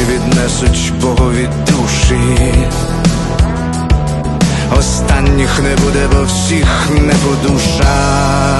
Перші віднесуть Богові душі, останніх не буде, бо всіх не по Нам